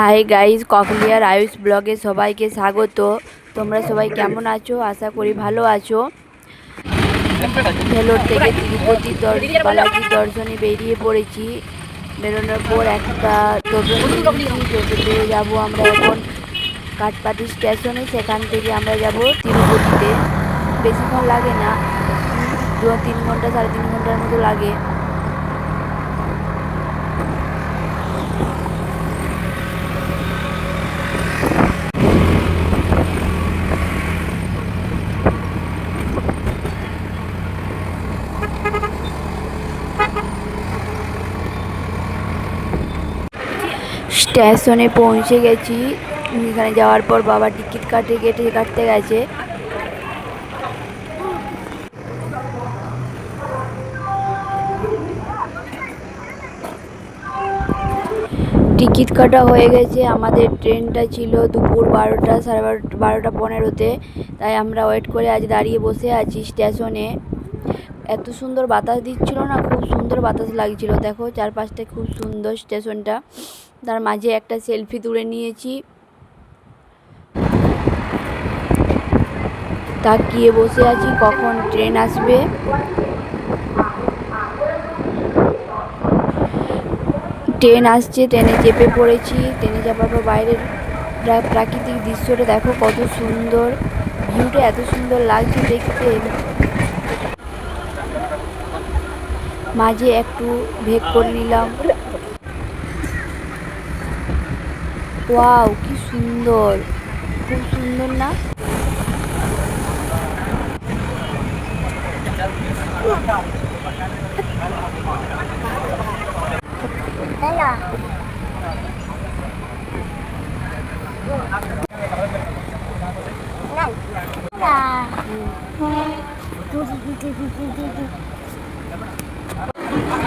Hi guys cochlear Ayush ব্লগে সবাইকে স্বাগত। তোমরা সবাই কেমন আছো? আশা করি ভালো আছো। ভেলোর থেকে তিরুপতি বালাজি দর্শনে বেরিয়ে পড়েছি। বেরোনোর পর একটা টোটো টোটোতে যাব আমরা এখন। কাঠপাটি স্টেশনে, সেখান থেকে আমরা যাব তিরুপতিতে। বেশিক্ষণ লাগে না। দু তিন ঘণ্টা, সাড়ে তিন ঘণ্টার মতো লাগে। স্টেশনে পৌঁছে গেছি। এখানে যাওয়ার পর বাবা টিকিট কাটে গেটে কাটতে গেছে। টিকিট কাটা হয়ে গেছে। আমাদের ট্রেনটা ছিল দুপুর বারোটা, সাড়ে বারোটা বারোটা পনেরোতে। তাই আমরা ওয়েট করে আজ দাঁড়িয়ে বসে আছি স্টেশনে। এত সুন্দর বাতাস দিচ্ছিল না, খুব সুন্দর বাতাস লাগছিল। দেখো চারপাশটা খুব সুন্দর স্টেশনটা। তার মাঝে একটা সেলফি তুলে নিয়েছি। তাকিয়ে বসে আছি কখন ট্রেন আসবে। ট্রেন আসছে, ট্রেনে চেপে পড়েছি। ট্রেনে যাবার পর বাইরের প্রা- প্রাকৃতিক দৃশ্যটা দেখো কত সুন্দর। ভিউটা এত সুন্দর লাগছে দেখতে। মাঝে একটু ভেগ করে নিলাম। ওয়াও কি সুন্দর। খুব সুন্দর না।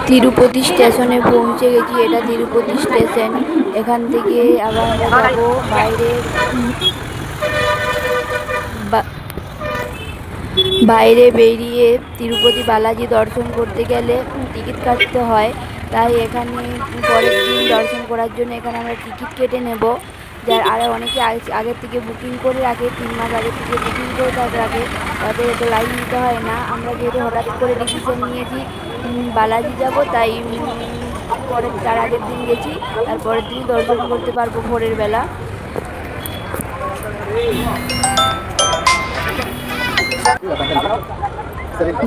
তিরুপতি স্টেশনে পৌঁছে গেছি। এটা তিরুপতি স্টেশন। এখান থেকে আবার যাব বাইরে। বাইরে বেরিয়ে তিরুপতি বালাজি দর্শন করতে গেলে টিকিট কাটতে হয়। তাই এখানে পরের দিন দর্শন করার জন্য এখানে আমরা টিকিট কেটে নেব। যার আরও অনেকে আগে- আগের থেকে বুকিং করে রাখে, তিন মাস আগে থেকে বুকিং করে তাদের রাখে। তাদের এত লাইন নিতে হয় না। আমরা যেহেতু হঠাৎ করে ডিসিশন নিয়েছি বালাজি যাব, তাই পরের, তার আগের দিন গেছি। তারপরের দিন দর্শন করতে পারব ভোরের বেলা।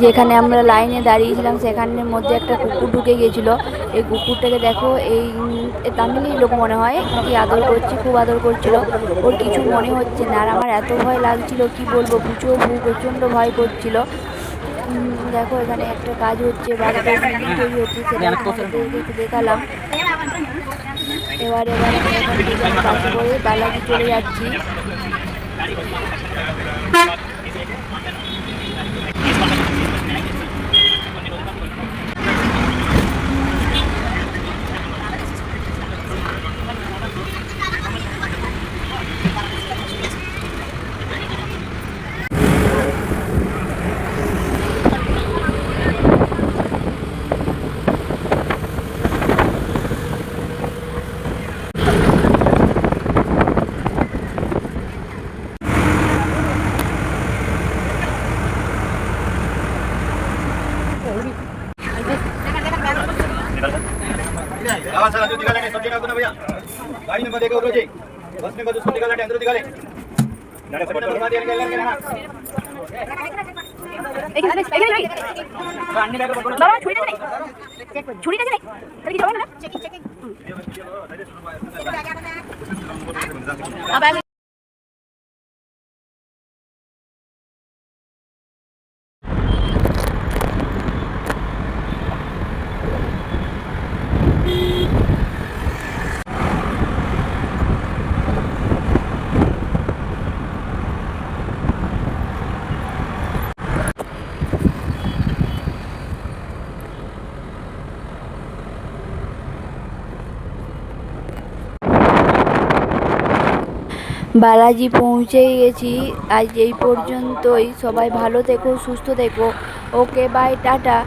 যেখানে আমরা লাইনে দাঁড়িয়েছিলাম, সেখানের মধ্যে একটা কুকুর ঢুকে গিয়েছিল। এই কুকুরটাকে দেখো, এই তামিলই লোক মনে হয় কি আদর করছে, খুব আদর করছিল। ওর কিছু মনে হচ্ছে না আর আমার এত ভয় লাগছিল, কি বলব? বুঝো প্রচণ্ড ভয় করছিল। দেখো, এখানে একটা কাজ হচ্ছে তৈরি হচ্ছে, সেটা দেখালাম। এবার এবার করে চলে যাচ্ছি। सर अंदर दिखा लेने सब्जेक्ट आते ना भैया गाड़ी नंबर देखो रोज़े बस में बस उसको दिखा लेने अंदर दिखा ले। नरे सब बर्बाद कर ले ना एक एक एक एक गाड़ी बैग पकड़ो बाबा छुरी नहीं चेक छुरी नहीं अरे की जाओ ना चेकिंग चेकिंग हम्म। अब বালাজি পৌঁছে গেছি। আজ এই পর্যন্তই। সবাই ভালো থেকো সুস্থ থেকো। Okay bye tata.